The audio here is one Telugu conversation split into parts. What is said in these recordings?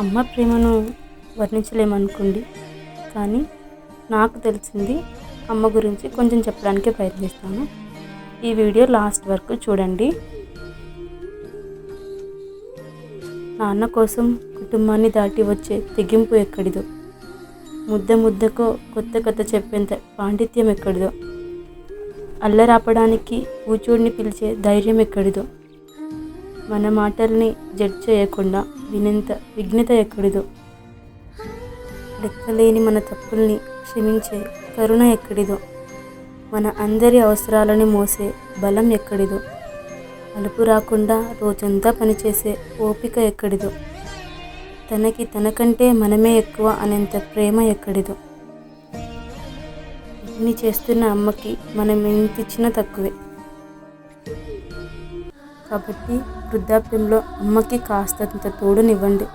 అమ్మ ప్రేమను వర్ణించలేమనుకోండి. కానీ నాకు తెలిసింది అమ్మ గురించి కొంచెం చెప్పడానికి ప్రయత్నిస్తాను. ఈ వీడియో లాస్ట్ వరకు చూడండి. నాన్న కోసం కుటుంబాన్ని దాటి వచ్చే తెగింపు ఎక్కడిదో? ముద్ద ముద్దకో కొత్త కథ చెప్పేంత పాండిత్యం ఎక్కడిదో? అల్లరాపడానికి కూచోడిని పిలిచే ధైర్యం ఎక్కడిదో? మన మాటల్ని జడ్జ్ చేయకుండా వినంత విఘ్నత ఎక్కడిదో? లెక్కలేని మన తప్పుల్ని క్షమించే కరుణ ఎక్కడిదో? మన అందరి అవసరాలని మోసే బలం ఎక్కడిదో? అలుపు రాకుండా రోజంతా పనిచేసే ఓపిక ఎక్కడిదో? తనకి తనకంటే మనమే ఎక్కువ అనేంత ప్రేమ ఎక్కడిదో? ఇన్ని చేస్తున్న అమ్మకి మనం ఎంత ఇచ్చినా తక్కువే. కాబట్టి వృద్ధాప్యంలో అమ్మకి కాస్తంత తోడునివ్వండి.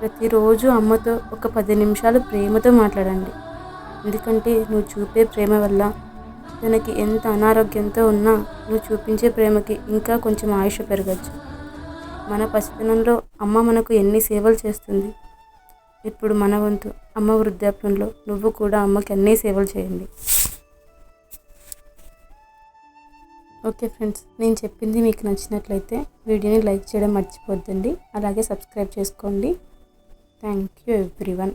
ప్రతిరోజు అమ్మతో ఒక పది నిమిషాలు ప్రేమతో మాట్లాడండి. ఎందుకంటే నువ్వు చూపే ప్రేమ వల్ల తనకి ఎంత అనారోగ్యంతో ఉన్నా నువ్వు చూపించే ప్రేమకి ఇంకా కొంచెం ఆయుష పెరగచ్చు. మన పసితనంలో అమ్మ మనకు ఎన్ని సేవలు చేస్తుంది? ఇప్పుడు మన వంతు అమ్మ వృద్ధాప్యంలో నువ్వు కూడా అమ్మకి అన్ని సేవలు చేయండి. ఓకే ఫ్రెండ్స్ నేను చెప్పింది మీకు నచ్చినట్లయితే వీడియోని లైక్ చేయడం మర్చిపోద్దండి. అలాగే సబ్స్క్రైబ్ చేసుకోండి. Thank you everyone.